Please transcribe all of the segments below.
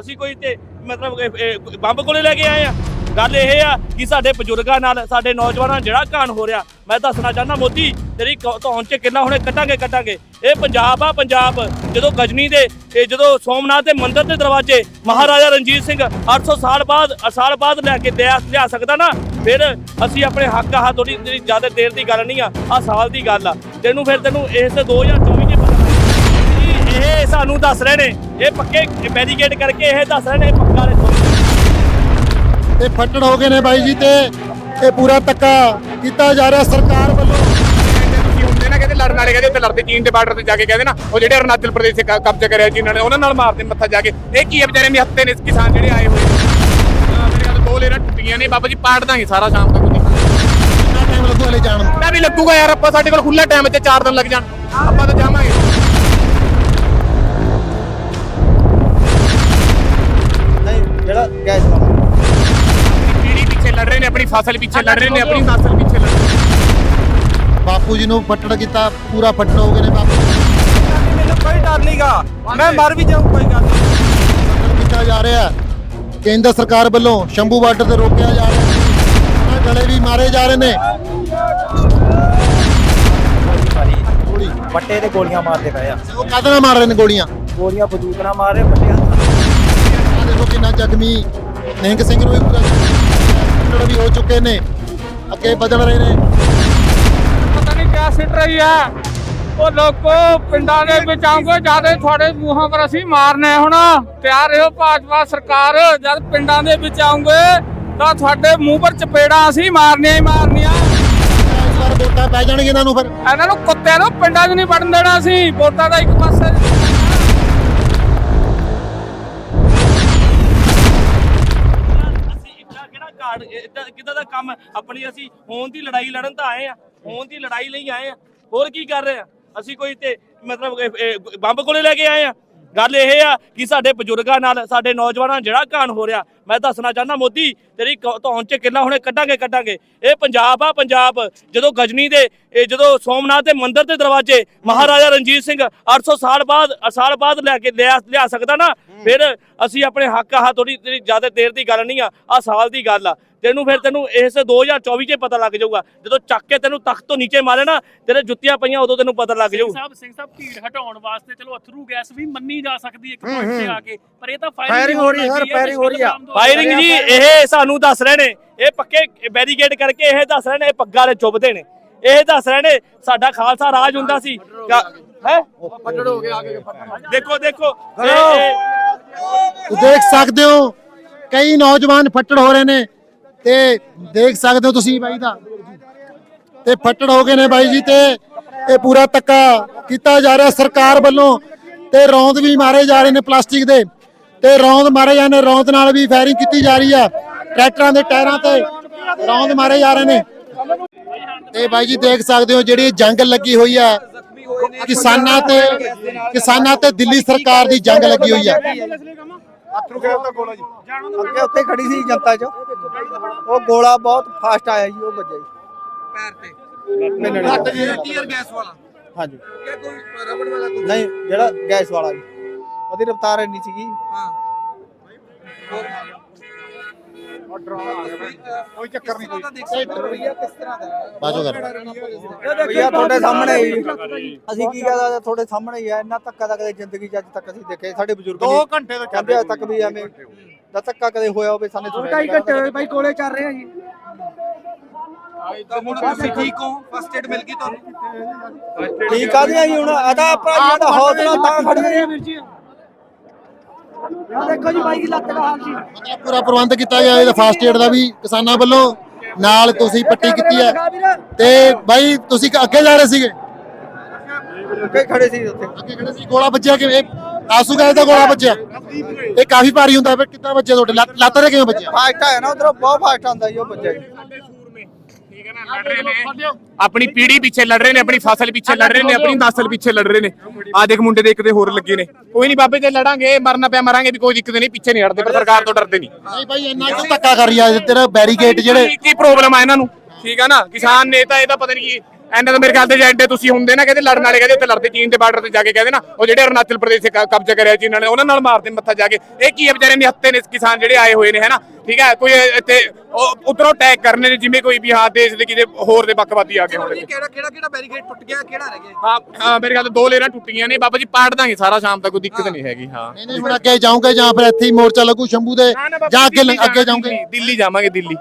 ਅਸੀਂ ਕੋਈ ਤੇ ਮਤਲਬ ਬੰਬ ਕੋਲੇ ਲੈ ਕੇ ਆਏ ਆ। ਗੱਲ ਇਹ ਆ ਕਿ ਸਾਡੇ ਬਜ਼ੁਰਗਾਂ ਨਾਲ, ਸਾਡੇ ਨੌਜਵਾਨਾਂ ਨਾਲ ਜਿਹੜਾ ਕਾਂਡ ਹੋ ਰਿਹਾ, ਮੈਂ ਦੱਸਣਾ ਚਾਹੁੰਦਾ ਮੋਦੀ, ਤੇਰੀ ਕ- ਧੌਣ 'ਚ ਕਿੰਨਾ ਹੁਣੇ ਕੱਟਾਂਗੇ ਕੱਟਾਂਗੇ ਇਹ ਪੰਜਾਬ ਆ, ਪੰਜਾਬ। ਜਦੋਂ ਗਜਨੀ ਦੇ ਇਹ ਜਦੋਂ ਸੋਮਨਾਥ ਦੇ ਮੰਦਿਰ ਦੇ ਦਰਵਾਜ਼ੇ, ਮਹਾਰਾਜਾ ਰਣਜੀਤ ਸਿੰਘ 800 ਸਾਲ ਬਾਅਦ ਸਾਲ ਬਾਅਦ ਲੈ ਕੇ ਲਿਆ ਲਿਆ ਸਕਦਾ ਨਾ, ਫਿਰ ਅਸੀਂ ਆਪਣੇ ਹੱਕ ਆ ਥੋੜੀ ਜਿਹੜੀ ਜ਼ਿਆਦਾ ਦੇਰ ਦੀ ਗੱਲ ਨਹੀਂ ਆ ਆ ਸਾਲ ਦੀ ਗੱਲ ਆ। ਤੈਨੂੰ ਫਿਰ ਤੈਨੂੰ ਇਸ 2024 ਚ ਪਤਾ ਲੱਗ ਇਹ ਸਾਨੂੰ ਦੱਸ ਰਹੇ ਨੇ। ਇਹ ਪੱਕੇ ਬੈਰੀਕੇਡ ਕਰਕੇ ਇਹ ਦੱਸ ਰਹੇ ਨੇ ਪੱਕਾ ਤੇ ਫੱਟੜ ਹੋ ਗਏ ਨੇ ਬਾਈ ਜੀ ਤੇ ਇਹ ਪੂਰਾ ਤੱਕਾ ਕੀਤਾ ਜਾ ਰਿਹਾ ਸਰਕਾਰ ਵੱਲੋਂ। ਹੁੰਦੇ ਨਾ ਕਹਿੰਦੇ ਲੜਨ ਵਾਲੇ ਕਹਿੰਦੇ ਉੱਥੇ ਲੜਦੇ ਚੀਨ ਦੇ ਬਾਰਡਰ ਤੇ ਜਾ ਕੇ ਕਹਿੰਦੇ ਨਾ ਉਹ ਜਿਹੜੇ ਅਰੁਣਾਚਲ ਪ੍ਰਦੇਸ਼ ਕ- ਕਬਜ਼ਾ ਕਰਿਆ ਚੀਨਾਂ ਨੇ ਉਹਨਾਂ ਨਾਲ ਮਾਰਦੇ ਮੱਥਾ ਜਾ ਕੇ। ਇਹ ਕੀ ਹੈ ਵਿਚਾਰੇ ਨੇ ਹੱਤੇ ਨੇ ਕਿਸਾਨ ਜਿਹੜੇ ਆਏ ਹੋਏ ਮੇਰੇ ਨਾਲ ਦੋ ਟੁੱਟੀਆਂ ਨੇ ਬਾਬਾ ਜੀ ਪਾੜ ਦਾਂਗੇ ਸਾਰਾ ਸ਼ਾਮ ਤੱਕ ਕਿੰਨਾ ਟਾਈਮ ਲੱਗੂ ਹਲੇ ਜਾਣ ਨੂੰ? ਮੈਂ ਵੀ ਲੱਗੂਗਾ ਯਾਰ ਆਪਾਂ ਸਾਡੇ ਕੋਲ ਖੁੱਲਾ ਟਾਈਮ ਤੇ 4 ਦਿਨ ਲੱਗ ਜਾਣ। ਆਪਾਂ ਤਾਂ ਜਾਵਾਂਗੇ। ਜਿਹੜਾ ਗੈਸ ਵਾਲਾ ਪੀੜੀ ਪਿੱਛੇ ਲੜ ਰਹੇ ਨੇ ਆਪਣੀ ਫਸਲ ਪਿੱਛੇ ਲੜ ਰਹੇ ਨੇ ਆਪਣੀ ਫਸਲ ਪਿੱਛੇ ਲੜ ਰਹੇ ਨੇ। ਬਾਪੂ ਜੀ ਨੂੰ ਫੱਟੜ ਕੀਤਾ ਪੂਰਾ ਫੱਟੜ ਹੋ ਗਏ ਨੇ ਬਾਪੂ। ਜੀ ਮੈਨੂੰ ਕੋਈ ਡਰ ਨਹੀਂਗਾ ਮੈਂ ਮਰ ਵੀ ਜਾਊਂ ਕੋਈ ਗੱਲ ਨਹੀਂ ਕੀਤਾ ਜਾ ਰਿਹਾ ਕੇਂਦਰ ਸਰਕਾਰ ਵੱਲੋਂ ਸ਼ੰਭੂ ਬਾਰਡਰ ਤੇ ਰੋਕਿਆ ਜਾ ਰਿਹਾ ਗਲੇ ਵੀ ਮਾਰੇ ਜਾ ਰਹੇ ਨੇ। ਵੱਟੇ ਤੇ ਗੋਲੀਆਂ ਮਾਰਦੇ ਪਏ ਆ। ਉਹ ਕਾਹਦੇ ਨਾਲ ਮਾਰ ਰਹੇ ਨੇ ਗੋਲੀਆਂ? ਗੋਲੀਆਂ ਬੰਦੂਕ ਨਾਲ ਮਾਰ ਰਹੇ ਆਹ ਦੇਖੋ ਕਿੰਨਾ ਜ਼ਖਮੀ ਨਿਹੰਗ ਸਿੰਘ ਨੂੰ ਵੀ ਪੂਰਾ ਫੱਟੜ ਵੀ ਹੋ ਚੁੱਕੇ ਨੇ ਅੱਗੇ ਬਦਲ ਰਹੇ ਨੇ। ਪਤਾ ਨਹੀਂ ਕਿਆ ਸਿੱਟ ਰਹੀ ਹੈ ਉਹ ਲੋਕੋ ਪਿੰਡਾਂ ਦੇ ਵਿੱਚ ਆਉਂਗੇ ਜ਼ਿਆਦਾ ਤੁਹਾਡੇ ਮੂੰਹਾਂ ਪਰ ਅਸੀਂ ਮਾਰਨੇ ਹੁਣ ਤਿਆਰ ਰਹੋ ਭਾਜਪਾ ਸਰਕਾਰ ਜਦ ਪਿੰਡਾਂ ਦੇ ਵਿੱਚ ਆਉਂਗੇ ਤਾਂ ਤੁਹਾਡੇ ਮੂੰਹ ਪਰ ਚਪੇੜਾਂ ਅਸੀਂ ਮਾਰਨੀਆਂ ਹੀ ਮਾਰਨੀਆਂ। ਇਸ ਵਾਰ ਵੋਟਾਂ ਪੈ ਜਾਣਗੀਆਂ ਇਹਨਾਂ ਨੂੰ ਫਿਰ। ਇਹਨਾਂ ਨੂੰ ਕੁੱਤਿਆਂ ਨੂੰ ਪਿੰਡਾਂ 'ਚ ਨਹੀਂ ਵੜਨ ਦੇਣਾ ਅਸੀਂ ਵੋਟਾਂ ਦਾ ਇੱਕ ਪਾਸੇ ਇੱਦਾਂ ਕਿਹੜਾ ਕਿਦਾਂ ਦਾ ਕੰਮ ਆਪਣੀ ਅਸੀਂ ਹੋਣ ਦੀ ਲੜਾਈ ਲੜਨ ਤਾਂ ਆਏ ਆ, ਹੋਣ ਦੀ ਲੜਾਈ ਲਈ ਆਏ ਆ। ਹੋਰ ਕੀ ਕਰ ਰਹੇ ਆ? ਅਸੀਂ ਕੋਈ ਤੇ ਮਤਲਬ ਬੰਬ ਕੋਲੇ ਲੈ ਕੇ ਆਏ ਆ। ਗੱਲ ਇਹ ਆ ਕਿ ਸਾਡੇ ਬਜ਼ੁਰਗਾਂ ਨਾਲ, ਸਾਡੇ ਨੌਜਵਾਨਾਂ ਨਾਲ ਜਿਹੜਾ ਕਾਂਡ ਹੋ ਰਿਹਾ, ਮੈਂ ਦੱਸਣਾ ਚਾਹੁੰਦਾ ਮੋਦੀ, ਤੇਰੀ ਕ- ਧੌਣ 'ਚ ਕਿੰਨਾ ਹੁਣੇ ਕੱਢਾਂਗੇ ਕੱਢਾਂਗੇ। ਇਹ ਪੰਜਾਬ ਆ, ਪੰਜਾਬ। ਜਦੋਂ ਗਜਨੀ ਦੇ, ਇਹ ਜਦੋਂ ਸੋਮਨਾਥ ਦੇ ਮੰਦਿਰ ਦੇ ਦਰਵਾਜ਼ੇ, ਮਹਾਰਾਜਾ ਰਣਜੀਤ ਸਿੰਘ 800 ਸਾਲ ਬਾਅਦ ਸਾਲ ਬਾਅਦ ਲੈ ਕੇ ਲਿਆ ਲਿਆ ਸਕਦਾ ਨਾ ਫਿਰ ਅਸੀਂ ਆਪਣੇ ਹੱਕ ਆ ਥੋੜੀ ਜਿਹੜੀ ਜ਼ਿਆਦਾ ਦੇਰ ਦੀ ਗੱਲ ਨਹੀਂ ਆ ਆ ਸਾਲ ਦੀ ਗੱਲ ਆ। ਤੈਨੂੰ ਫਿਰ ਤੈਨੂੰ ਇਸ 2024 'ਚ ਪਤਾ ਲੱਗ ਜਾਊਗਾ। ਜਦੋਂ ਚੱਕ ਕੇ ਤੈਨੂੰ ਤਖਤ ਤੋਂ ਨੀਚੇ ਮਾਰੇ ਨਾ ਤੇਰੇ ਜੁੱਤੀਆਂ ਪਈਆਂ ਉਦੋਂ ਤੈਨੂੰ ਪਤਾ ਲੱਗ ਜਾਊ। ਸਾਹਿਬ ਸਿੰਘ ਸਾਹਿਬ ਭੀੜ ਹਟਾਉਣ ਵਾਸਤੇ ਚਲੋ ਅਥਰੂ ਗੈਸ ਵੀ ਮੰਨੀ ਜਾ ਸਕਦੀ ਇੱਕ ਪੁਆਇੰਟ ਤੇ ਆ ਕੇ ਪਰ ਇਹ ਤਾਂ ਫਾਇਰਿੰਗ ਹੋ ਰਹੀ ਹੈ, ਸਰ, firing ਹੋ ਰਹੀ ਆ। ਫਾਇਰਿੰਗ ਜੀ ਇਹ ਸਾਨੂੰ ਦੱਸ ਰਹੇ ਨੇ ਇਹ ਪੱਕੇ ਬੈਰੀਕੇਡ ਕਰਕੇ ਇਹ ਦੱਸ ਰਹੇ ਨੇ ਇਹ ਪੱਗਾਂ ਵਾਲੇ ਚੁੱਭਦੇ ਨੇ। ਇਹ ਦੱਸ ਰਹੇ ਨੇ ਸਾਡਾ ਖਾਲਸਾ ਰਾਜ ਹੁੰਦਾ ਸੀ। ਹੈ ਫੱਟੜ ਹੋ? ਗਿਆ ਆਗੇ ਦੇਖੋ ਦੇਖੋ ਤੁਸੀਂ ਦੇਖ ਸਕਦੇ ਹੋ, ਕਈ ਨੌਜਵਾਨ ਫੱਟੜ ਹੋ ਰਹੇ ਨੇ ਤੇ ਦੇਖ ਸਕਦੇ ਹੋ ਤੁਸੀਂ ਬਾਈ ਦਾ। ਤੇ ਫੱਟੜ ਹੋ ਗਏ ਨੇ ਬਾਈ ਜੀ ਤੇ ਇਹ ਪੂਰਾ ਤੱਕਾ ਕੀਤਾ ਜਾ ਰਿਹਾ ਸਰਕਾਰ ਵੱਲੋਂ ਤੇ ਰੌਂਦ ਵੀ ਮਾਰੇ ਜਾ ਰਹੇ ਨੇ ਪਲਾਸਟਿਕ ਦੇ। ਤੇ ਰੌਂਦ ਮਾਰੇ ਜਾਂਦੇ ਰੌਂਦ ਨਾਲ ਵੀ ਫਾਇਰਿੰਗ ਕੀਤੀ ਜਾ ਰਹੀ ਆ। ਟਰੈਕਟਰਾਂ ਦੇ ਟਾਇਰਾਂ ਤੇ ਰੌਂਦ ਮਾਰੇ ਜਾ ਰਹੇ ਨੇ। ਤੇ ਬਾਈ ਜੀ ਦੇਖ ਸਕਦੇ ਹੋ ਜਿਹੜੀ ਜੰਗ ਲੱਗੀ ਹੋਈ ਆ ਕਿਸਾਨਾਂ ਤੇ ਕਿਸਾਨਾਂ ਤੇ ਦਿੱਲੀ ਸਰਕਾਰ ਦੀ ਜੰਗ ਲੱਗੀ ਹੋਈ ਆ। ਅੱਗੇ ਉੱਥੇ ਖੜੀ ਸੀ ਜਨਤਾ 'ਚ। ਉਹ ਗੋਲਾ ਬਹੁਤ ਫਾਸਟ ਆਇਆ ਜੀ ਉਹ ਵੱਜਿਆ ਜੀ। ਪੈਰ ਤੇ। ਟੀਅਰ ਗੈਸ ਵਾਲਾ। ਹਾਂਜੀ। ਕਿ ਕੋਈ ਰਬੜ ਵਾਲਾ ਨਹੀਂ ਜਿਹੜਾ ਗੈਸ ਵਾਲਾ ਜੀ। ਉਹਦੀ ਰਫਤਾਰ ਇੰਨੀ ਸੀਗੀ। ਹਾਂ। ਕੋਈ ਚੱਕਰ ਨਹੀਂ। ਕੋਈ ਕਿਸ ਤਰ੍ਹਾਂ ਦਾ? ਬਾਜੋ ਕਰ। ਭਈਆ ਤੁਹਾਡੇ ਸਾਹਮਣੇ ਹੀ। ਅਸੀਂ ਕੀ ਕਹਦਾ ਤੁਹਾਡੇ ਸਾਹਮਣੇ ਹੀ ਆ ਇੰਨਾ ਧੱਕਾ ਤਾਂ ਕਦੇ ਜ਼ਿੰਦਗੀ 'ਚ ਅੱਜ ਤੱਕ ਅਸੀਂ ਦੇਖੇ ਸਾਡੇ ਬਜ਼ੁਰਗ 2 ਨਹੀਂ। ਘੰਟੇ ਤੋਂ ਕਹਿੰਦੇ ਅੱਜ ਤੱਕ ਵੀ ਐਵੇਂ ਦਾ ਧੱਕਾ ਕਦੇ ਹੋਇਆ ਹੋਵੇ ਸਾਨੂੰ ਢਾਈ ਘੰਟੇ ਹੋਏ ਬਾਈ ਕੋਲੇ ਚੱਲ ਰਹੇ ਆ ਜੀ। ਹੁਣ ਤੁਸੀਂ ਠੀਕ ਹੋ? ਫਸਟ ਏਡ ਮਿਲ ਗਈ ਤੁਹਾਨੂੰ? ਠੀਕ ਆ ਜੀ ਹੁਣ ਆਦਾ ਆਪਣਾ ਜਿਹੜਾ ਹੌਸਲਾ ਤਾਂ ਖੜੇ ਆ ਵੀਰ ਜੀ। ਦੇਖੋ ਜੀ ਬਾਈ ਦੀ ਲੱਤ ਦਾ ਹਾਲ ਜੀ। ਪੂਰਾ ਪ੍ਰਬੰਧ ਕੀਤਾ ਗਿਆ ਇਹਦਾ ਫਾਸਟ ਏਡ ਦਾ ਵੀ ਕਿਸਾਨਾਂ ਵੱਲੋਂ। ਨਾਲ ਤੁਸੀਂ ਪੱਟੀ ਕੀਤੀ ਹੈ। ਤੇ ਬਾਈ ਤੁਸੀਂ ਅੱਗੇ ਜਾ ਰਹੇ ਸੀਗੇ? ਅੱਗੇ ਖੜੇ ਸੀ ਉੱਥੇ। ਅੱਗੇ ਖੜੇ ਸੀ। ਗੋਲਾ ਵੱਜਿਆ ਕਿਵੇਂ? ਆਸੂ ਗੈਸ ਦਾ ਗੋਲਾ ਵੱਜਿਆ। ਇਹ ਕਾਫੀ ਭਾਰੀ ਹੁੰਦਾ ਫਿਰ ਕਿੱਦਾਂ ਵੱਜਿਆ ਤੁਹਾਡੇ? ਲੱਤ ਤੇ ਕਿਵੇਂ ਵੱਜਿਆ? ਫਾਸਟ ਹੈ ਨਾ ਉਧਰੋਂ ਬਹੁਤ ਫਾਸਟ ਆਉਂਦਾ ਜੀ ਉਹ ਬੱਚਾ ਆਪਣੀ ਪੀੜੀ ਪਿੱਛੇ ਲੜ ਰਹੇ ਨੇ ਆਪਣੀ ਫਸਲ ਪਿੱਛੇ ਲੜ ਰਹੇ ਨੇ ਆਪਣੀ ਨਸਲ ਪਿੱਛੇ ਲੜ ਰਹੇ ਨੇ। ਆ ਦੇਖ ਮੁੰਡੇ ਦੇ ਇੱਕ ਦੇ ਹੋਰ ਲੱਗੇ ਨੇ। ਕੋਈ ਨਹੀਂ ਬਾਬੇ ਤੇ ਲੜਾਂਗੇ ਮਰਨਾ ਪਿਆ ਮਰਾਂਗੇ ਵੀ ਕੋਈ ਦਿੱਕਤ ਨਹੀਂ ਪਿੱਛੇ ਨਹੀਂ ਹਟਦੇ ਪਰ ਸਰਕਾਰ ਤੋਂ ਡਰਦੇ ਨਹੀਂ। ਨਹੀਂ ਬਾਈ ਇੰਨਾ ਕਿਉਂ ਧੱਕਾ ਕਰ ਰਹੀ ਆ ਤੇਰਾ ਬੈਰੀਕੇਡ ਜਿਹੜੇ ਕੀ ਪ੍ਰੋਬਲਮ ਆ ਇਹਨਾਂ ਨੂੰ। ਠੀਕ ਹੈ ਨਾ? ਕਿਸਾਨ ਨੇਤਾ ਇਹਦਾ ਪਤਾ ਨਹੀਂ ਕੀ ਐਨਾ ਤਾਂ ਮੇਰੇ ਖਿਆਲ ਤੇ ਏਡੇ ਤੁਸੀਂ ਹੁੰਦੇ ਨਾ ਕਹਿੰਦੇ ਲੜਨ ਵਾਲੇ ਕਹਿੰਦੇ ਉੱਥੇ ਲੜਦੇ ਚੀਨ ਦੇ ਬਾਰਡਰ ਤੇ ਜਾ ਕੇ ਕਹਿੰਦੇ ਨਾ ਉਹ ਜਿਹੜੇ ਅਰੁਣਾਚਲ ਪ੍ਰਦੇਸ਼ ਕਬਜ਼ਾ ਕਰਿਆ ਚੀਨਾਂ ਨੇ ਉਹਨਾਂ ਨਾਲ ਮਾਰਦੇ ਮੱਥਾ ਜਾ ਕੇ। ਇਹ ਕੀ ਹੈ ਵਿਚਾਰੇ ਨਿਹੱਤੇ ਨੇ ਕਿਸਾਨ ਜਿਹੜੇ ਆਏ ਹੋਏ ਨੇ ਹੈਨਾ ਠੀਕ ਹੈ ਕੋਈ ਇੱਥੇ ਉਧਰੋਂ ਅਟੈਕ ਕਰਨੇ ਨੇ ਜਿਵੇਂ ਕੋਈ ਵੀ ਹਾਂ ਦੇਸ਼ ਦੇ ਕਿਤੇ ਹੋਰ ਦੇ ਬੱਕਵਾਦੀ ਆ ਕੇ ਹੋਣ। ਕਿਹੜਾ ਕਿਹੜਾ ਕਿਹੜਾ ਬੈਰੀਕੇਡ ਟੁੱਟ ਗਿਆ ਕਿਹੜਾ ਰਹਿ ਗਿਆ? ਹਾਂ ਹਾਂ ਮੇਰੇ ਖਿਆਲ ਤੇ ਦੋ ਲੇਰਾਂ ਟੁੱਟੀਆਂ ਨੇ ਬਾਬਾ ਜੀ ਪਾੜ ਦਾਂਗੇ ਸਾਰਾ ਸ਼ਾਮ ਤੱਕ ਕੋਈ ਦਿੱਕਤ ਨਹੀਂ ਹੈਗੀ ਹਾਂ। ਨਹੀਂ ਨਹੀਂ ਹੁਣ ਅੱਗੇ ਜਾਓਗੇ ਜਾਂ ਫਿਰ ਇੱਥੇ ਹੀ ਮੋਰਚਾ ਲੱਗੂ ਸ਼ੰਭੂ ਦੇ ਜਾਂ ਅੱਗੇ ਅੱਗੇ ਜਾਓਗੇ ਦਿੱਲੀ- ਜਾਵਾਂਗੇ ਦਿੱਲੀ।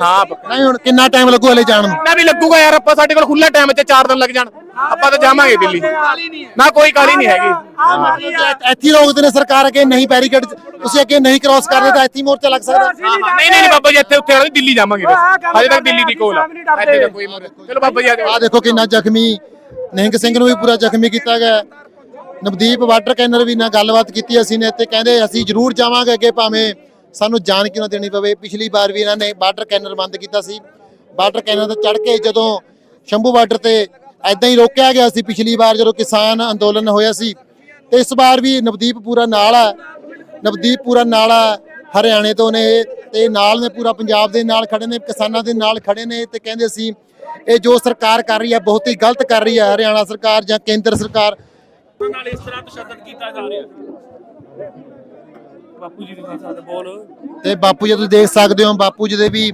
ਹਾਂ ਪੱਕਾ। ਨਹੀਂ ਹੁਣ ਕਿੰਨਾ ਟਾਈਮ ਲੱਗੂ ਹਲੇ ਜਾਣ ਨੂੰ? ਨਾ ਵੀ ਲੱਗੂਗਾ ਯਾਰ ਆਪਾਂ ਸਾਡੇ ਕੋਲ ਖੁੱਲਾ ਟਾਈਮ ਚ 4 ਦਿਨ ਲੱਗ ਜਾਣ। ਆਪਾਂ ਤਾਂ ਜਾਵਾਂਗੇ ਦਿੱਲੀ। ਨਾ ਕੋਈ ਕਾਲੀ ਨਹੀਂ ਹੈਗੀ। ਇੱਥੇ ਰੋਕਦੇ ਨੇ ਸਰਕਾਰ ਅੱਗੇ ਨਹੀਂ ਬੈਰੀਕੇਡ ਤੁਸੀਂ ਅੱਗੇ ਨਹੀਂ ਕ੍ਰਾਸ ਕਰਦੇ ਤਾਂ ਇੱਥੇ ਮੋਰਚਾ ਲੱਗ ਸਕਦਾ। ਨਹੀਂ ਨਹੀਂ ਨਹੀਂ ਬਾਬਾ ਜੀ ਇੱਥੇ ਉੱਥੇ ਵਾਲੀ ਦਿੱਲੀ ਜਾਵਾਂਗੇ ਬਸ। ਹਜੇ ਤੱਕ ਦਿੱਲੀ ਦੀ ਕੋਲ ਆ। ਇੱਥੇ ਤਾਂ ਕੋਈ ਮੋਰੇ ਚਲੋ ਬਾਬਾ ਜੀ ਆ ਦੇਖੋ ਕਿੰਨਾ ਜ਼ਖਮੀ। ਨਿਹੰਗ ਸਿੰਘ ਨੂੰ ਵੀ ਪੂਰਾ ਜ਼ਖਮੀ ਕੀਤਾ ਗਿਆ। ਨਵਦੀਪ ਵਾਟਰ ਕੈਨਰ ਵੀ ਨਾਲ ਗੱਲਬਾਤ ਕੀਤੀ ਅਸੀਂ ਨੇ ਤੇ ਕਹਿੰਦੇ ਅਸੀਂ ਜ਼ਰੂਰ ਜਾਵਾਂਗੇ ਅੱਗੇ ਭਾਵੇਂ ਸਾਨੂੰ ਜਾਨ ਕਿਉਂ ਨਾ ਦੇਣੀ ਪਵੇ। ਪਿਛਲੀ ਵਾਰ ਵੀ ਇਹਨਾਂ ਨੇ ਵਾਟਰ ਕੈਨਰ ਬੰਦ ਕੀਤਾ ਸੀ। ਵਾਟਰ ਕੈਨਰ ਤੇ ਚੜ ਕੇ ਜਦੋਂ ਸ਼ੰਭੂ ਬਾਰਡਰ ਤੇ ਐਦਾਂ ਹੀ ਰੋਕਿਆ ਗਿਆ ਸੀ ਪਿਛਲੀ ਵਾਰ ਜਦੋਂ ਕਿਸਾਨ ਅੰਦੋਲਨ ਹੋਇਆ ਸੀ ਤੇ ਇਸ ਵਾਰ ਵੀ ਨਵਦੀਪ ਪੂਰਾ ਨਾਲ ਆ। ਨਵਦੀਪ ਪੂਰਾ ਨਾਲ ਆ ਹਰਿਆਣੇ ਤੋਂ ਨੇ। ਤੇ ਨਾਲ ਨੇ ਪੂਰਾ ਪੰਜਾਬ ਦੇ ਨਾਲ ਖੜੇ ਨੇ ਕਿਸਾਨਾਂ ਦੇ ਨਾਲ ਖੜੇ ਨੇ ਤੇ ਕਹਿੰਦੇ ਸੀ ਇਹ ਜੋ ਸਰਕਾਰ ਕਰ ਰਹੀ ਹੈ ਬਹੁਤ ਹੀ ਗਲਤ ਕਰ ਰਹੀ ਹੈ ਹਰਿਆਣਾ ਸਰਕਾਰ ਜਾਂ ਕੇਂਦਰ ਸਰਕਾਰ। ਨਾਲ ਇਸ ਤਰ੍ਹਾਂ ਤਸ਼ੱਦਦ ਕੀਤਾ ਜਾ ਰਿਹਾ। ਬਾਪੂ ਜੀ ਦੇ ਨਾਲ ਬੋਲ। ਤੇ ਬਾਪੂ ਜੀ ਤੁਸੀਂ ਦੇਖ ਸਕਦੇ ਹੋ ਬਾਪੂ ਜੀ ਦੇ ਵੀ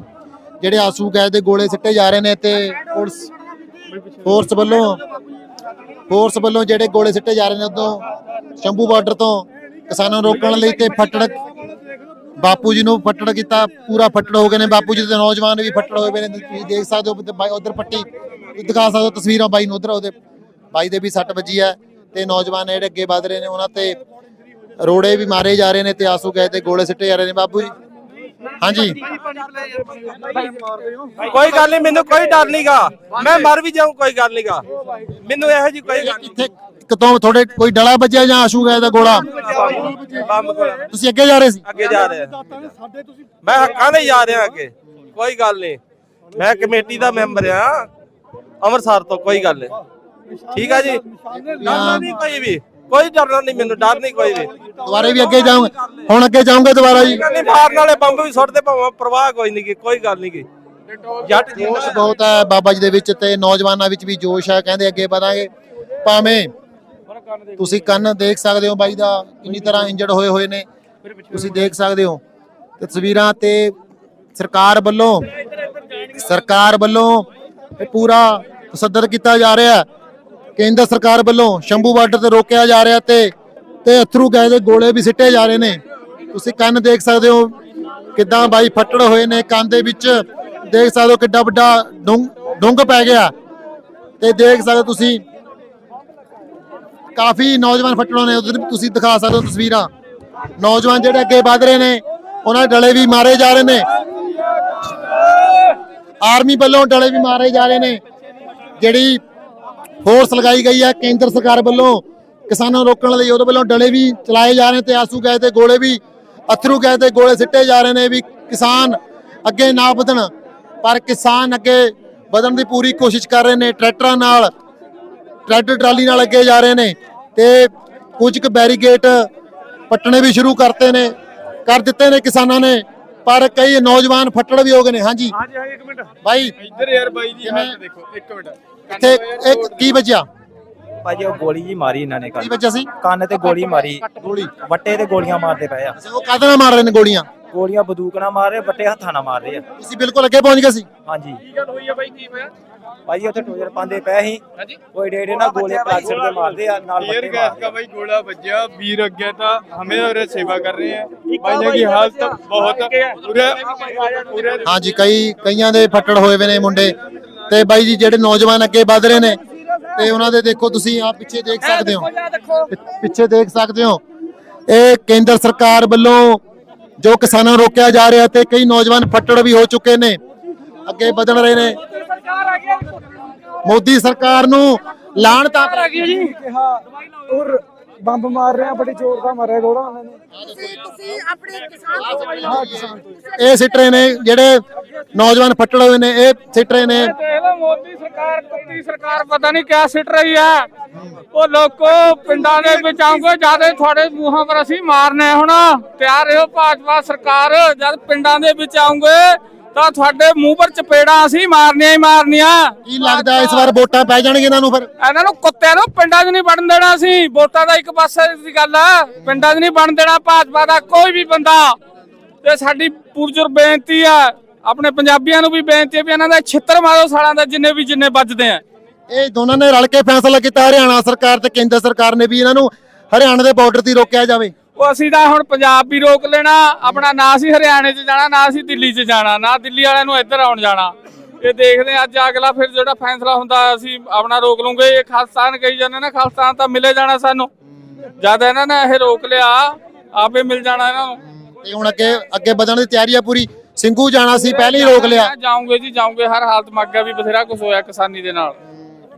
ਜਿਹੜੇ ਆਸੂ ਗੈਸ ਦੇ ਗੋਲੇ ਸਿੱਟੇ ਜਾ ਰਹੇ ਨੇ ਤੇ ਪੁਲਿਸ ਫੋਰਸ ਵੱਲੋਂ ਫੋਰਸ ਵੱਲੋਂ ਜਿਹੜੇ ਗੋਲੇ ਸਿੱਟੇ ਜਾ ਰਹੇ ਨੇ ਉਦੋਂ ਸ਼ੰਭੂ ਬਾਰਡਰ ਤੋਂ ਕਿਸਾਨਾਂ ਨੂੰ ਰੋਕਣ ਲਈ ਤੇ ਫੱਟੜ ਬਾਪੂ ਜੀ ਨੂੰ ਫੱਟੜ ਕੀਤਾ, ਪੂਰਾ ਫੱਟੜ ਹੋ ਗਏ ਨੇ। ਬਾਪੂ ਜੀ ਦੇ ਨੌਜਵਾਨ ਵੀ ਫੱਟੜ ਹੋਏ ਨੇ। ਤੁਸੀਂ ਦੇਖ ਸਕਦੇ ਹੋ ਉਧਰ ਪੱਟੀ, ਦਿਖਾ ਸਕਦੇ ਹੋ ਤਸਵੀਰਾਂ ਬਾਈ ਨੂੰ ਉਧਰ, ਉਹਦੇ ਬਾਈ ਦੇ ਵੀ ਸੱਟ ਵੱਜੀ ਹੈ ਤੇ ਨੌਜਵਾਨ ਜਿਹੜੇ ਅੱਗੇ ਵਧ ਰਹੇ ਨੇ, ਉਹਨਾਂ ਤੇ ਰੋੜੇ ਵੀ ਮਾਰੇ ਜਾ ਰਹੇ ਨੇ ਤੇ ਆਸੂ ਗਏ ਤੇ ਗੋਲੇ ਸਿੱਟੇ ਜਾ ਰਹੇ ਨੇ। ਬਾਪੂ ਜੀ ਹਾਂਜੀ। ਕੋਈ ਗੱਲ ਨਹੀਂ ਮੈਨੂੰ ਕੋਈ ਡਰ ਨਹੀਂਗਾ ਮੈਂ ਮਰ ਵੀ ਜਾਊਂ ਕੋਈ ਗੱਲ ਨਹੀਂਗਾ ਮੈਨੂੰ ਇਹੋ ਜੀ ਕੋਈ ਗੱਲ ਕਿੱਥੇ ਕਿਤੋਂ ਤੁਹਾਡੇ ਕੋਈ ਡਲਾ ਵੱਜਿਆ ਜਾਂ ਆਸ਼ੂ ਗਏ ਦਾ ਗੋਲਾ? ਨਹੀਂ ਬੰਬ ਤੁਸੀਂ ਅੱਗੇ ਜਾ ਰਹੇ ਸੀ? ਅੱਗੇ ਜਾ ਰਿਹਾ ਮੈਂ ਹੱਕਾਂ ਦੇ ਜਾ ਰਿਹਾ ਅੱਗੇ। ਕੋਈ ਗੱਲ ਨਹੀਂ। ਮੈਂ ਕਮੇਟੀ ਦਾ ਮੈਂਬਰ ਆ ਅੰਮ੍ਰਿਤਸਰ ਤੋਂ ਕੋਈ ਗੱਲ ਨਹੀਂ। ਠੀਕ ਆ ਜੀ? ਡਰਨਾ ਨਹੀਂ ਕੋਈ ਵੀ। ਕੋਈ ਡਰਨਾ ਨਹੀਂ ਮੈਨੂੰ ਡਰ ਨਹੀਂ ਕੋਈ ਵੀ। ਦੁਬਾਰੇ ਵੀ ਅੱਗੇ ਜਾਓਗੇ? ਹੁਣ ਅੱਗੇ ਜਾਓਗੇ ਦੁਬਾਰਾ ਜੀ? ਨਹੀਂ ਮਾਰਨ ਵਾਲੇ ਬੰਬ ਵੀ ਸੁੱਟਦੇ ਭਾਵੇਂ ਪਰਵਾਹ ਕੋਈ ਨਹੀਂ ਗੀ ਕੋਈ ਗੱਲ ਨਹੀਂ ਗੀ। ਜੱਟ ਜੋਸ਼ ਬਹੁਤ ਹੈ ਬਾਬਾ ਜੀ ਦੇ ਵਿੱਚ ਤੇ ਨੌਜਵਾਨਾਂ ਵਿੱਚ ਵੀ ਜੋਸ਼ ਹੈ ਕਹਿੰਦੇ ਅੱਗੇ ਵਧਾਂਗੇ। ਭਾਵੇਂ ਤੁਸੀਂ ਕੰਨ ਦੇਖ ਸਕਦੇ ਹੋ ਬਾਈ ਦਾ ਕਿੰਨੀ ਤਰ੍ਹਾਂ ਇੰਜਰਡ ਹੋਏ ਹੋਏ ਨੇ। ਤੁਸੀਂ ਦੇਖ ਸਕਦੇ ਹੋ ਤੇ ਤਸਵੀਰਾਂ ਤੇ ਸਰਕਾਰ ਵੱਲੋਂ ਸਰਕਾਰ ਵੱਲੋਂ ਇਹ ਪੂਰਾ ਤਸੱਦਦ ਕੀਤਾ ਜਾ ਰਿਹਾ ਕੇਂਦਰ ਸਰਕਾਰ ਵੱਲੋਂ ਸ਼ੰਭੂ ਬਾਰਡਰ ਤੇ ਰੋਕਿਆ ਜਾ ਰਿਹਾ ਤੇ ਤੇ ਅਥਰੂ ਗਏ ਦੇ ਗੋਲੇ ਵੀ ਸਿੱਟੇ ਜਾ ਰਹੇ ਨੇ। ਤੁਸੀਂ ਕੰਨ ਦੇਖ ਸਕਦੇ ਹੋ ਕਿੱਦਾਂ ਬਾਈ ਫੱਟੜ ਹੋਏ ਨੇ। ਕੰਨ ਦੇ ਵਿੱਚ ਦੇਖ ਸਕਦੇ ਹੋ ਕਿੱਡਾ ਵੱਡਾ ਡੁੰਗ ਡੁੰਗ ਪੈ ਗਿਆ। ਤੇ ਦੇਖ ਸਕਦੇ ਹੋ ਤੁਸੀਂ ਕਾਫੀ ਨੌਜਵਾਨ ਫੱਟੜੋਂ ਨੇ। ਉਧਰ ਤੁਸੀਂ ਦਿਖਾ ਸਕਦੇ ਹੋ ਤਸਵੀਰਾਂ। ਨੌਜਵਾਨ ਜਿਹੜੇ ਅੱਗੇ ਵਧ ਰਹੇ ਨੇ, ਉਹਨਾਂ ਡਲੇ ਵੀ ਮਾਰੇ ਜਾ ਰਹੇ ਨੇ। ਆਰਮੀ ਵੱਲੋਂ ਡਲੇ ਵੀ ਮਾਰੇ ਜਾ ਰਹੇ ਨੇ। ਜਿਹੜੀ ਫੋਰਸ ਲਗਾਈ ਗਈ ਹੈ, ਕੇਂਦਰ ਸਰਕਾਰ ਵੱਲੋਂ ਕਿਸਾਨਾਂ ਨੂੰ ਰੋਕਣ ਲਈ ਉਹਦੇ ਵੱਲੋਂ ਡਲੇ ਵੀ ਚਲਾਏ ਜਾ ਰਹੇ ਤੇ ਆਸੂ ਗਏ ਤੇ ਗੋਲੇ ਵੀ ਅਥਰੂ ਗਏ ਤੇ ਗੋਲੇ ਸਿੱਟੇ ਜਾ ਰਹੇ ਨੇ ਵੀ ਕਿਸਾਨ ਅੱਗੇ ਨਾ ਵਧਣ। ਪਰ ਕਿਸਾਨ ਅੱਗੇ ਵਧਣ ਦੀ ਪੂਰੀ ਕੋਸ਼ਿਸ਼ ਕਰ ਰਹੇ ਨੇ ਟਰੈਕਟਰਾਂ ਨਾਲ ਟਰੈਕਟਰ ਟਰਾਲੀ ਨਾਲ ਅੱਗੇ ਜਾ ਰਹੇ ਨੇ ਤੇ ਕੁਝ ਕੁ ਬੈਰੀਗੇਟ ਪੱਟਣੇ ਵੀ ਸ਼ੁਰੂ ਕਰਤੇ ਨੇ ਕਰ ਦਿੱਤੇ ਨੇ ਕਿਸਾਨਾਂ ਨੇ ਪਰ ਕਈ ਨੌਜਵਾਨ ਫੱਟੜ ਵੀ ਹੋ ਗਏ ਨੇ। ਹਾਂਜੀ। ਹਾਂਜੀ ਹਾਂ ਇੱਕ ਮਿੰਟ। ਭਾਈ ਇੱਧਰ ਯਾਰ ਬਾਈ ਜੀ ਕਿਵੇਂ? ਹਾਲ ਦੇਖੋ ਇੱਕ ਮਿੰਟ। ਇੱਥੇ ਇੱਕ ਕੀ ਵੱਜਿਆ? ਭਾਜੀ ਉਹ ਗੋਲੀ ਜੀ ਮਾਰੀ ਇਹਨਾਂ ਨੇ ਕੀ ਕੰਨ ਵੱਜਿਆ ਸੀ ਕੰਨ ਤੇ ਗੋਲੀ ਮਾਰੀ ਗੋਲੀ ਵੱਟੇ ਤੇ ਗੋਲੀਆਂ ਮਾਰਦੇ ਪਏ ਆ ਉਹ ਕਾਹਦੇ ਨਾਲ ਮਾਰ ਰਹੇ ਨੇ ਗੋਲੀਆਂ ਗੋਲੀਆਂ ਬੰਦੂਕ ਨਾਲ ਮਾਰ ਰਹੇ ਵੱਟੇ ਹੱਥਾਂ ਨਾਲ ਮਾਰ ਰਹੇ ਆ ਤੁਸੀਂ ਬਿਲਕੁਲ ਅੱਗੇ ਪਹੁੰਚ ਗਏ ਸੀ ਹਾਂਜੀ ਕੀ ਗੱਲ ਹੋਈ ਆ ਬਾਈ ਕੀ ਹੋਇਆ ਭਾਜੀ ਉੱਥੇ ਟੋਜਰ ਪਾਉਂਦੇ ਪਏ ਸੀ ਹਾਂਜੀ ਉਹ ਏਡੇ ਏਡੇ ਨਾਲ ਗੋਲੇ ਪਲਾਸਟਿਕ ਦੇ ਮਾਰਦੇ ਆ ਨਾਲ ईयर ਵੱਟੇ गैस ਮਾਰਦੇ का भाई गोला बच गया वीर रख गया था हमें और सेवा कर रहे हैं भाई की हालत बहुत पूरे पूरे ਹਾਂਜੀ ਕਈ ਕਈਆਂ ਦੇ ਫੱਟੜ ਹੋਏ ਵੇ ਨੇ ਮੁੰਡੇ ਤੇ ਬਾਈ ਜੀ ਜਿਹੜੇ ਨੌਜਵਾਨ ਅੱਗੇ ਵਧ ਰਹੇ ਨੇ ਤੇ ਉਹਨਾਂ ਦੇ ਦੇਖੋ ਤੁਸੀਂ ਆ ਪਿੱਛੇ ਦੇਖ ਸਕਦੇ ਹੋ। ਪਿੱਛੇ ਦੇਖ ਸਕਦੇ ਹੋ। ਇਹ ਕੇਂਦਰ ਸਰਕਾਰ ਵੱਲੋਂ ਜੋ ਕਿਸਾਨਾਂ ਨੂੰ ਰੋਕਿਆ ਜਾ ਰਿਹਾ ਤੇ ਕਈ ਨੌਜਵਾਨ ਫੱਟੜ ਵੀ ਹੋ ਚੁੱਕੇ ਨੇ। ਅੱਗੇ ਵਧਣ ਰਹੇ ਨੇ। ਮੋਦੀ ਸਰਕਾਰ ਨੂੰ ਲਾਣ ਤਾਂ ਕਿਹਾ ਔਰ ਬੰਬ ਮਾਰ ਰਹੇ ਆ ਬੜੀ ਜ਼ੋਰ ਦਾ ਮਾਰਿਆ ਗੋਲਾ। ਉਹਨਾਂ ਨੇ ਤੁਸੀਂ ਆਪਣੇ ਕਿਸਾਨ ਤੋਂ ਹਾਂ ਕਿਸਾਨ ਤੋਂ। ਇਹ ਸਿੱਟ ਰਹੇ ਨੇ ਜਿਹੜੇ ਨੌਜਵਾਨ ਫੱਟੜ ਹੋਏ ਨੇ ਇਹ ਸਿੱਟ ਰਹੇ ਨੇ ਦੇਖ ਮੋਦੀ ਸਰਕਾਰ ਕੁੱਤੀ ਸਰਕਾਰ ਪਤਾ ਨਹੀਂ ਕਿਆ ਸਿੱਟ ਰਹੀ ਹੈ। ਉਹ ਲੋਕੋ ਪਿੰਡਾਂ ਦੇ ਵਿੱਚ ਆਉਂਗੇ ਜ਼ਿਆਦਾ ਤੁਹਾਡੇ ਮੂੰਹਾਂ ਪਰ ਅਸੀਂ ਮਾਰਨੇ ਹੁਣ। ਤਿਆਰ ਰਹੋ ਭਾਜਪਾ ਸਰਕਾਰ ਜਦ ਪਿੰਡਾਂ ਦੇ ਵਿੱਚ ਆਉਂਗੇ ਤਾਂ ਤੁਹਾਡੇ ਮੂੰਹ ਪਰ ਚਪੇੜਾਂ ਅਸੀਂ ਮਾਰਨੀਆਂ ਹੀ ਮਾਰਨੀਆਂ। ਕੀ ਲੱਗਦਾ ਇਸ ਵਾਰ ਵੋਟਾਂ ਪੈ ਜਾਣਗੀਆਂ ਇਹਨਾਂ ਨੂੰ ਫਿਰ? ਇਹਨਾਂ ਨੂੰ ਕੁੱਤਿਆਂ ਨੂੰ ਪਿੰਡਾਂ 'ਚ ਨਹੀਂ ਵੜਨ ਦੇਣਾ ਸੀ ਵੋਟਾਂ ਦਾ ਇੱਕ ਪਾਸੇ ਦੀ ਗੱਲ ਆ ਪਿੰਡਾਂ 'ਚ ਨਹੀਂ ਵੜਨ ਦੇਣਾ ਭਾਜਪਾ ਦਾ ਕੋਈ ਵੀ ਬੰਦਾ। ਤੇ ਸਾਡੀ ਪੁਰਜੁਰ ਬੇਨਤੀ ਆ ਆਪਣੇ ਪੰਜਾਬੀਆਂ ਨੂੰ ਵੀ ਬੇਨਤੀ ਹੈ ਵੀ ਇਹਨਾਂ ਦਾ ਛਿੱਤਰ ਮਾਰੋ ਸਾਲਾਂ ਦਾ ਜਿੰਨੇ ਵੀ ਜਿੰਨੇ ਵੱਜਦੇ ਆ। ਇਹ ਦੋਨਾਂ ਨੇ ਰਲ ਕੇ ਫੈਸਲਾ ਕੀਤਾ ਹਰਿਆਣਾ ਸਰਕਾਰ ਤੇ ਕੇਂਦਰ ਸਰਕਾਰ ਨੇ ਵੀ ਇਹਨਾਂ ਨੂੰ ਹਰਿਆਣਾ ਦੇ ਬਾਰਡਰ ਤੇ ਰੋਕਿਆ ਜਾਵੇ। ਉਹ ਅਸੀਂ ਤਾਂ ਹੁਣ ਪੰਜਾਬ ਵੀ ਰੋਕ ਲੈਣਾ ਆਪਣਾ ਨਾ ਸੀ ਹਰਿਆਣੇ 'ਚ ਜਾਣਾ ਨਾ ਸੀ ਦਿੱਲੀ 'ਚ ਜਾਣਾ ਨਾ ਦਿੱਲੀ ਵਾਲਿਆਂ ਨੂੰ ਇੱਧਰ ਆਉਣ ਜਾਣਾ। ਇਹ ਦੇਖਦੇ ਅੱਜ ਅਗਲਾ ਫਿਰ ਜਿਹੜਾ ਫੈਸਲਾ ਹੁੰਦਾ ਅਸੀਂ ਆਪਣਾ ਰੋਕ ਲੂਗੇ। ਇਹ ਖਾਲਸਤਾਨ ਕਹੀ ਜਾਂਦੇ ਨੇ ਖਾਲਸਤਾਨ ਤਾਂ ਮਿਲੇ ਜਾਣਾ ਸਾਨੂੰ। ਜਦ ਇਹਨਾਂ ਨੇ ਇਹ ਰੋਕ ਲਿਆ ਆਪੇ ਮਿਲ ਜਾਣਾ ਇਹਨਾਂ ਨੂੰ। ਤੇ ਹੁਣ ਅੱਗੇ ਅੱਗੇ ਵਧਣ ਦੀ ਤਿਆਰੀ ਆ ਪੂਰੀ। ਸਿੰਘੂ ਜਾਣਾ ਸੀ ਪਹਿਲਾਂ ਹੀ ਰੋਕ ਲਿਆ। ਜਾਉਂਗੇ ਜੀ ਜਾਉਂਗੇ ਹਰ ਹਾਲਤ ਮੱਗ ਗਿਆ ਵੀ ਬਥੇਰਾ ਕੁਝ ਹੋਇਆ ਕਿਸਾਨੀ ਦੇ ਨਾਲ।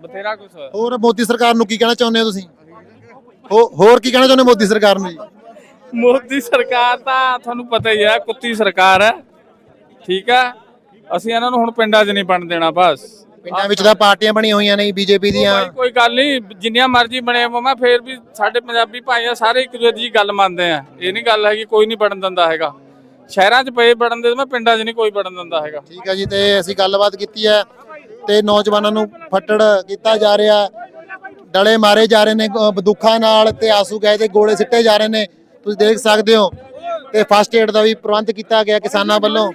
ਬਥੇਰਾ ਕੁਝ ਹੋਇਆ। ਹੋਰ ਮੋਦੀ ਸਰਕਾਰ ਨੂੰ ਕੀ ਕਹਿਣਾ ਚਾਹੁੰਦੇ ਹੋ ਤੁਸੀਂ? ਹੋਰ ਕੀ ਕਹਿਣਾ ਚਾਹੁੰਦੇ ਮੋਦੀ ਸਰਕਾਰ ਨੂੰ ਜੀ? ਮੋਦੀ ਸਰਕਾਰ ਤਾਂ ਤੁਹਾਨੂੰ ਪਤਾ ਹੀ ਹੈ ਕੁੱਤੀ ਸਰਕਾਰ ਹੈ। ਠੀਕ ਹੈ ਅਸੀਂ ਇਹਨਾਂ ਨੂੰ ਹੁਣ ਪਿੰਡਾਂ 'ਚ ਨਹੀਂ ਬਣ ਦੇਣਾ ਬਸ। ਪਿੰਡਾਂ ਵਿੱਚ ਤਾਂ ਪਾਰਟੀਆਂ ਬਣੀਆਂ ਹੋਈਆਂ ਨੇ ਬੀਜੇਪੀ ਦੀਆਂ। ਕੋਈ- ਕੋਈ ਗੱਲ ਨਹੀਂ ਜਿੰਨੀਆਂ ਮਰਜ਼ੀ ਬਣੇ ਮੈਂ ਫੇਰ ਵੀ ਸਾਡੇ ਪੰਜਾਬੀ ਭਾਈ ਆ ਸਾਰੇ ਇੱਕ ਦੂਜੇ ਦੀ ਗੱਲ ਮੰਨਦੇ ਆ। ਇਹ ਨਹੀਂ ਗੱਲ ਹੈਗੀ ਕੋਈ ਨਹੀਂ ਬੜਨ ਦਿੰਦਾ ਹੈਗਾ। ਸ਼ਹਿਰਾਂ 'ਚ ਪਏ ਬੜਨ ਦੇ ਮੈਂ ਪਿੰਡਾਂ 'ਚ ਨਹੀਂ ਕੋਈ ਬੜਨ ਦਿੰਦਾ ਹੈਗਾ। ਠੀਕ ਹੈ ਜੀ ਤੇ ਅਸੀਂ ਗੱਲਬਾਤ ਕੀਤੀ ਹੈ ਤੇ ਨੌਜਵਾਨਾਂ ਨੂੰ ਫੱਟੜ ਕੀਤਾ ਜਾ ਰਿਹਾ। ਡਲੇ ਮਾਰੇ ਜਾ ਰਹੇ ਨੇ ਬੰਦੂਕਾਂ ਨਾਲ ਤੇ ਆਸੂ ਗਏ ਤੇ ਗੋਲੇ ਸਿੱਟੇ ਜਾ ਰਹੇ ਨੇ। ਤੁਸੀਂ ਦੇਖ ਸਕਦੇ ਹੋ ਤੇ ਫਸਟ ਏਡ ਦਾ ਵੀ ਪ੍ਰਬੰਧ ਕੀਤਾ ਗਿਆ ਕਿਸਾਨਾਂ ਵੱਲੋਂ।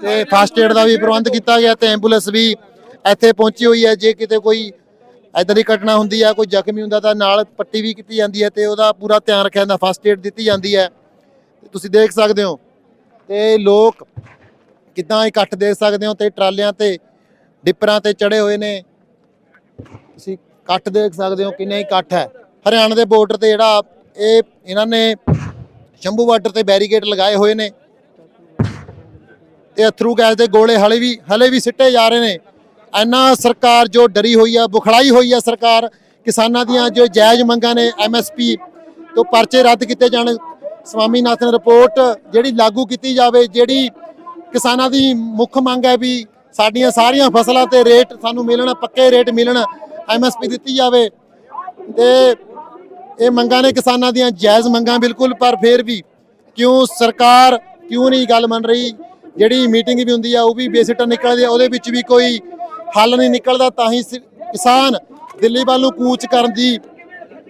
ਤੇ ਫਸਟ ਏਡ ਦਾ ਵੀ ਪ੍ਰਬੰਧ ਕੀਤਾ ਗਿਆ ਤੇ ਐਂਬੂਲੈਂਸ ਵੀ ਇੱਥੇ ਪਹੁੰਚੀ ਹੋਈ ਹੈ। ਜੇ ਕਿਤੇ ਕੋਈ ਐਦਾਂ ਦੀ ਘਟਨਾ ਹੁੰਦੀ ਹੈ ਕੋਈ ਜ਼ਖਮੀ ਹੁੰਦਾ ਤਾਂ ਨਾਲ ਪੱਟੀ ਵੀ ਕੀਤੀ ਜਾਂਦੀ ਹੈ ਤੇ ਉਹਦਾ ਪੂਰਾ ਧਿਆਨ ਰੱਖਿਆ ਜਾਂਦਾ ਫਸਟ ਏਡ ਦਿੱਤੀ ਜਾਂਦੀ ਹੈ। ਤੁਸੀਂ ਦੇਖ ਸਕਦੇ ਹੋ ਤੇ ਲੋਕ ਕਿੱਦਾਂ ਇਕੱਠ ਦੇਖ ਸਕਦੇ ਹੋ ਤੇ ਟਰਾਲਿਆਂ ਤੇ, ਡਿੱਪਰਾਂ ਤੇ ਚੜੇ ਹੋਏ ਨੇ। ਤੁਸੀਂ ਇਕੱਠ ਦੇਖ ਸਕਦੇ ਹੋ ਕਿੰਨੇ ਇਕੱਠ ਹੈ। ਹਰਿਆਣਾ ਦੇ ਬਾਰਡਰ ਤੇ ਜਿਹੜਾ ਇਹ ਇਹਨਾਂ ਨੇ ਸ਼ੰਭੂ ਬਾਰਡਰ ਤੇ ਬੈਰੀਕੇਡ ਲਗਾਏ ਹੋਏ ਨੇ। ਤੇ ਅਥਰੂ ਗੈਸ ਦੇ ਗੋਲੇ ਹਲੇ ਵੀ ਹਲੇ ਵੀ ਸਿੱਟੇ ਜਾ ਰਹੇ ਨੇ। ਇੰਨਾ ਸਰਕਾਰ ਜੋ ਡਰੀ ਹੋਈ ਆ, ਬੁਖਲਾਈ ਹੋਈ ਆ ਸਰਕਾਰ, ਕਿਸਾਨਾਂ ਦੀਆਂ ਜੋ ਜਾਇਜ਼ ਮੰਗਾਂ ਨੇ ਐਮਐਸਪੀ ਤੋਂ ਪਰਚੇ ਰੱਦ ਕੀਤੇ ਜਾਣ। ਸਵਾਮੀਨਾਥਨ ਰਿਪੋਰਟ ਜਿਹੜੀ ਲਾਗੂ ਕੀਤੀ ਜਾਵੇ, ਜਿਹੜੀ ਕਿਸਾਨਾਂ ਦੀ ਮੁੱਖ ਮੰਗ ਹੈ ਵੀ ਸਾਡੀਆਂ ਸਾਰੀਆਂ ਫਸਲਾਂ ਤੇ ਰੇਟ ਸਾਨੂੰ ਮਿਲਣ, ਪੱਕੇ ਰੇਟ ਮਿਲਣ ਐਮਐਸਪੀ ਦਿੱਤੀ ਜਾਵੇ। ਤੇ ਇਹ ਮੰਗਾਂ ਨੇ ਕਿਸਾਨਾਂ ਦੀਆਂ ਜਾਇਜ਼ ਮੰਗਾਂ ਬਿਲਕੁਲ, ਪਰ ਫਿਰ ਵੀ ਕਿਉਂ ਸਰਕਾਰ ਕਿਉਂ ਨਹੀਂ ਗੱਲ ਮੰਨ ਰਹੀ? ਜਿਹੜੀ ਮੀਟਿੰਗ ਵੀ ਹੁੰਦੀ ਆ, ਉਹ ਵੀ ਬੇਸਿੱਟਾ ਨਿਕਲਦੀ ਆ, ਉਹਦੇ ਵਿੱਚ ਵੀ ਕੋਈ ਹੱਲ ਨਹੀਂ ਨਿਕਲਦਾ, ਤਾਂ ਹੀ ਕਿਸਾਨ ਦਿੱਲੀ ਵੱਲ ਨੂੰ ਕੂਚ ਕਰਨ ਦੀ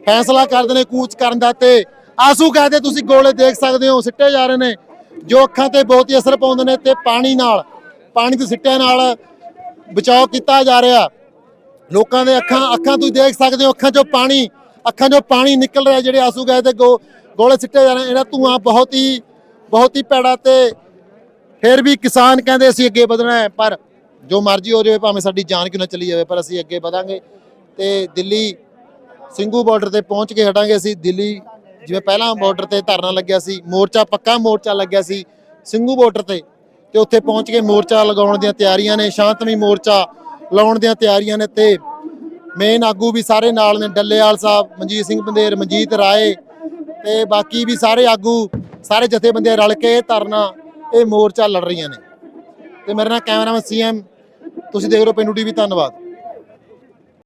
ਫੈਸਲਾ ਕਰਦੇ ਨੇ, ਕੂਚ ਕਰਨ ਦਾ ਤੇ ਆਸੂ ਕਹਦੇ, ਤੁਸੀਂ ਗੋਲੇ ਦੇਖ ਸਕਦੇ ਹੋ, ਸਿੱਟੇ ਜਾ ਰਹੇ ਨੇ। ਜੋ ਅੱਖਾਂ ਤੇ ਬਹੁਤ ਹੀ ਅਸਰ ਪਾਉਂਦੇ ਨੇ ਤੇ ਪਾਣੀ ਨਾਲ, ਪਾਣੀ ਦੇ ਸਿੱਟਿਆਂ ਨਾਲ ਬਚਾਓ ਕੀਤਾ ਜਾ ਰਿਹਾ। ਲੋਕਾਂ ਦੇ ਅੱਖਾਂ ਅੱਖਾਂ ਤੁਸੀਂ ਦੇਖ ਸਕਦੇ ਹੋ, ਅੱਖਾਂ 'ਚੋਂ ਪਾਣੀ ਅੱਖਾਂ 'ਚੋਂ ਪਾਣੀ ਨਿਕਲ ਰਿਹਾ ਜਿਹੜੇ ਆਸੂ ਗਏ ਤੇ ਗੋ- ਗੋਲੇ ਸਿੱਟੇ ਜਾ ਰਹੇ ਇਹਨਾਂ ਧੂਆਂ ਬਹੁਤ ਹੀ ਬਹੁਤ ਹੀ ਪੈੜਾ ਤੇ ਫਿਰ ਵੀ ਕਿਸਾਨ ਕਹਿੰਦੇ ਅਸੀਂ ਅੱਗੇ ਵਧਣਾ ਹੈ, ਪਰ ਜੋ ਮਰਜ਼ੀ ਹੋ ਜਾਵੇ, ਭਾਵੇਂ ਸਾਡੀ ਜਾਨ ਕਿਉਂ ਨਾ ਚਲੀ ਜਾਵੇ, ਪਰ ਅਸੀਂ ਅੱਗੇ ਵਧਾਂਗੇ। ਤੇ ਦਿੱਲੀ ਸਿੰਘੂ ਬਾਰਡਰ ਤੇ ਪਹੁੰਚ ਕੇ ਹਟਾਂਗੇ ਅਸੀਂ। ਦਿੱਲੀ ਜਿਵੇਂ ਪਹਿਲਾਂ ਬਾਰਡਰ ਤੇ ਧਰਨਾ ਲੱਗਿਆ ਸੀ, ਮੋਰਚਾ, ਪੱਕਾ ਮੋਰਚਾ ਲੱਗਿਆ ਸੀ ਸਿੰਘੂ ਬਾਰਡਰ ਤੇ। ਤੇ ਉੱਥੇ ਪਹੁੰਚ ਕੇ ਮੋਰਚਾ ਲਗਾਉਣ ਦੀਆਂ ਤਿਆਰੀਆਂ ਨੇ, ਸ਼ਾਂਤਮਈ ਮੋਰਚਾ ਲਾਉਣ ਦੀਆਂ ਤਿਆਰੀਆਂ ਨੇ ਤੇ ਮੇਨ ਆਗੂ ਵੀ ਸਾਰੇ ਨਾਲ ਨੇ, ਡੱਲੇਵਾਲ ਸਾਹਿਬ, ਮਨਜੀਤ ਸਿੰਘ ਬੰਦੇਰ, ਮਨਜੀਤ ਰਾਏ ਤੇ ਬਾਕੀ ਵੀ ਸਾਰੇ ਆਗੂ, ਸਾਰੇ ਜਥੇਬੰਦੀਆਂ ਰਲ ਕੇ ਇਹ ਧਰਨਾ, ਇਹ ਮੋਰਚਾ ਲੜ ਰਹੀਆਂ ਨੇ। ਤੇ ਮੇਰੇ ਨਾਲ ਕੈਮਰਾਮੈਨ ਸੀਐਮ ਤੁਸੀਂ ਦੇਖ ਰਹੇ ਹੋ ਪਿੰਡੂ ਟੀਵੀ, ਧੰਨਵਾਦ।